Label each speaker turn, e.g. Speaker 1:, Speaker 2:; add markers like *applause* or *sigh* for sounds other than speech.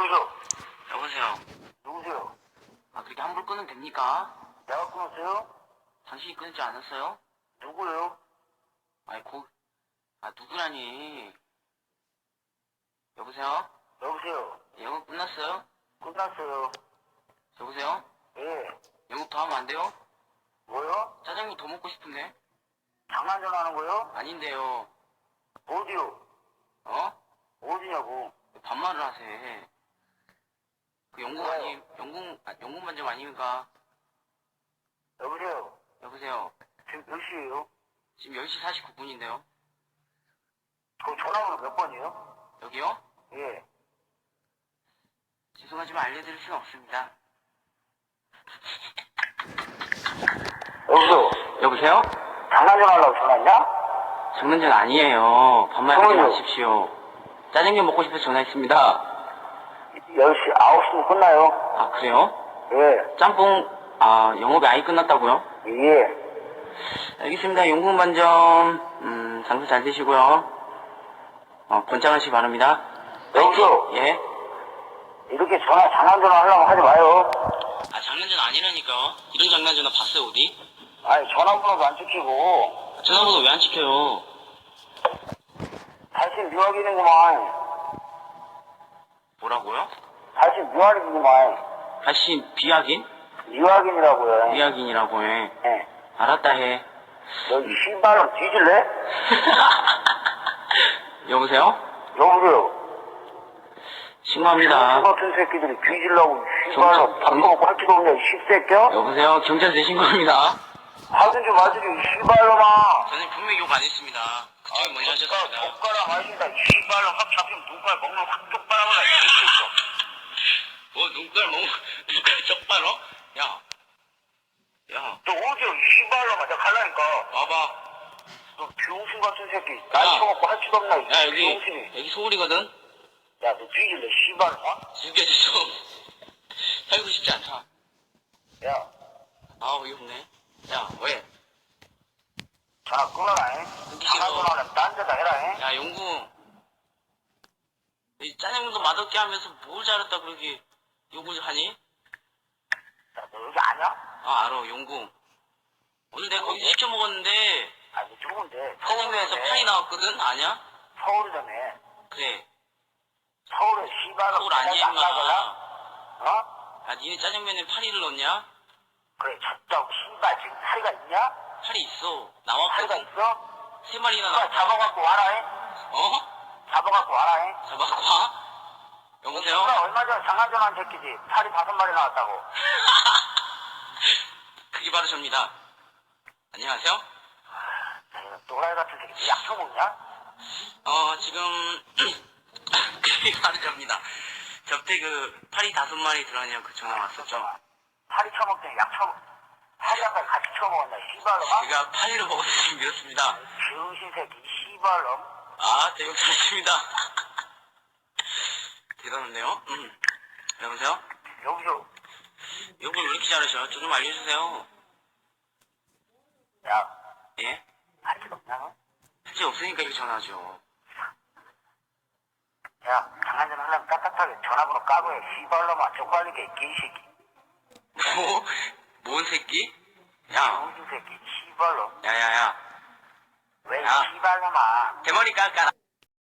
Speaker 1: 여기서
Speaker 2: 여보세요.
Speaker 1: 누구세요?
Speaker 2: 아, 그렇게 함부로 끊으면 됩니까?
Speaker 1: 내가 끊었어요?
Speaker 2: 당신이 끊지 않았어요?
Speaker 1: 누구예요?
Speaker 2: 아니, 고, 아, 누구라니? 여보세요?
Speaker 1: 여보세요?
Speaker 2: 영업 끝났어요?
Speaker 1: 끝났어요.
Speaker 2: 여보세요?
Speaker 1: 예.
Speaker 2: 영업 더 하면 안 돼요?
Speaker 1: 뭐요?
Speaker 2: 짜장면 더 먹고 싶은데?
Speaker 1: 장난 전화하는 거요?
Speaker 2: 아닌데요.
Speaker 1: 어디요?
Speaker 2: 어?
Speaker 1: 어디냐고?
Speaker 2: 왜 반말을 하세. 그 영국
Speaker 1: 왜요?
Speaker 2: 아니, 영국, 아, 영국 만점 아닙니까?
Speaker 1: 여보세요?
Speaker 2: 여보세요?
Speaker 1: 지금 몇 시에요?
Speaker 2: 지금 10시 49분인데요?
Speaker 1: 그 전화번호 몇 번이에요?
Speaker 2: 여기요?
Speaker 1: 예.
Speaker 2: 죄송하지만 알려드릴 수는 없습니다.
Speaker 1: 여보세요?
Speaker 2: 여보세요?
Speaker 1: 장난 전화하려고 전화했냐?
Speaker 2: 장난전 아니에요. 반말 하지
Speaker 1: 그럼요.
Speaker 2: 마십시오. 짜장면 먹고 싶어서 전화했습니다.
Speaker 1: 10시, 9시면 끝나요.
Speaker 2: 아, 그래요?
Speaker 1: 예.
Speaker 2: 짬뽕, 아, 영업이 아예 끝났다고요?
Speaker 1: 예.
Speaker 2: 알겠습니다. 용궁 반점, 음, 장사 잘 되시고요. 어, 번창하시기 바랍니다.
Speaker 1: 여보세요?
Speaker 2: 예?
Speaker 1: 이렇게 전화, 장난 전화 하려고 하지 마요.
Speaker 2: 아, 장난전 아니라니까요. 이런 장난전화 봤어요, 어디?
Speaker 1: 아니, 전화번호도 안 찍히고,
Speaker 2: 전화번호 왜안 지켜요?
Speaker 1: 다시 묘하기는구만.
Speaker 2: 뭐라고요?
Speaker 1: 다시 묘하기구만.
Speaker 2: 다시 비약인?
Speaker 1: 묘하긴이라고요.
Speaker 2: 비약인이라고 해.
Speaker 1: 예.
Speaker 2: 알았다 해.
Speaker 1: 여기 신발로 뒤질래? *laughs*
Speaker 2: 여보세요?
Speaker 1: 여보세요?
Speaker 2: 신고합니다.
Speaker 1: 저 같은 새끼들이 뒤질라고 신발로
Speaker 2: 경찰-
Speaker 1: 바꿔먹고 할 줄도 없냐, 이 씹새끼야?
Speaker 2: 여보세요? 경찰서에 신고합니다.
Speaker 1: 하든 좀 마시게, 이 신발로마.
Speaker 2: 저는 분명히 욕 안 했습니다. 그쪽이 먼저 하셨습니다.
Speaker 1: 젓가락 마신다, 이 신발로 확 잡히면 눈깔 먹는 확 쪽바라보라, 이 새끼야.
Speaker 2: 뭐 눈깔 뭐 눈깔 적바로? 야, 야,
Speaker 1: 너 어디야, 이 신발로마. 내가 갈라니까.
Speaker 2: 와봐.
Speaker 1: 너 병신 같은 새끼. 날 쳐먹고 할 줄도 없나,
Speaker 2: 이야 여기
Speaker 1: 병신이.
Speaker 2: 여기 소울이거든.
Speaker 1: 야, 너 뒤질래, 신발로마?
Speaker 2: 죽여주소. 살고 싶지 않다.
Speaker 1: 야,
Speaker 2: 아 어이없네. 야 왜?
Speaker 1: 전화 끊어라, 잉?
Speaker 2: 끊기시오.
Speaker 1: 전화 딴 데다 해라, 잉?
Speaker 2: 야 용구. 이 짜장면도 맛없게 하면서 뭘 잘했다 그러게 욕을 하니?
Speaker 1: 야, 너 여기 아냐?
Speaker 2: 아 알아 용구. 오늘 내가 거기 시켜 먹었는데
Speaker 1: 아, 이거 좋은데.
Speaker 2: 짜장면에서 파이 나왔거든. 아냐?
Speaker 1: 서울이라며.
Speaker 2: 그래.
Speaker 1: 서울에 시발로
Speaker 2: 서울 아니야? 임마.
Speaker 1: 어?
Speaker 2: 야 니네 짜장면에 파리를 넣냐?
Speaker 1: 그래, 졌다고 신발 지금 파리가 있냐?
Speaker 2: 파리 있어.
Speaker 1: 파리가
Speaker 2: 나왔거든.
Speaker 1: 있어?
Speaker 2: 세 마리나
Speaker 1: 그거
Speaker 2: 나왔다.
Speaker 1: 잡아갖고 와라, 잉?
Speaker 2: 어?
Speaker 1: 잡아갖고 와라, 잉?
Speaker 2: 잡아갖고 와? 여보세요?
Speaker 1: 누가 얼마 전에 장난전화한 새끼지. 파리 다섯 마리 나왔다고.
Speaker 2: 그게 바로 접니다. 안녕하세요?
Speaker 1: 또라이 같은 새끼. 약 처먹냐?
Speaker 2: 어, 지금, 그게 바로 접니다. 접대 그, 파리 다섯 마리 들어가냐고 그 전화 왔었죠?
Speaker 1: 파리 처먹더니 약처 먹. 파리약까지 같이 처먹었냐, 시발놈아?
Speaker 2: 제가 파리를 먹어서 지금 이렇습니다.
Speaker 1: 병신 새끼, 시발놈.
Speaker 2: 아, 잘했습니다. *laughs* 대단한데요? 음. 여보세요?
Speaker 1: 여기서,
Speaker 2: 요걸 왜 이렇게 잘하셔? 저 좀 알려주세요.
Speaker 1: 야,
Speaker 2: 예?
Speaker 1: 할줄 없냐, 너?
Speaker 2: 할지 없으니까 이렇게 전화하죠.
Speaker 1: 야, 장난전 하려면 따뜻하게 전화번호 까고 해. 시발놈아, 쪽팔리게, 이 개새끼.
Speaker 2: 뭐? 뭔 새끼? 야,
Speaker 1: 새끼, 시발놈.
Speaker 2: 야야야.
Speaker 1: 왜,
Speaker 2: 야. 대머리 깎아라.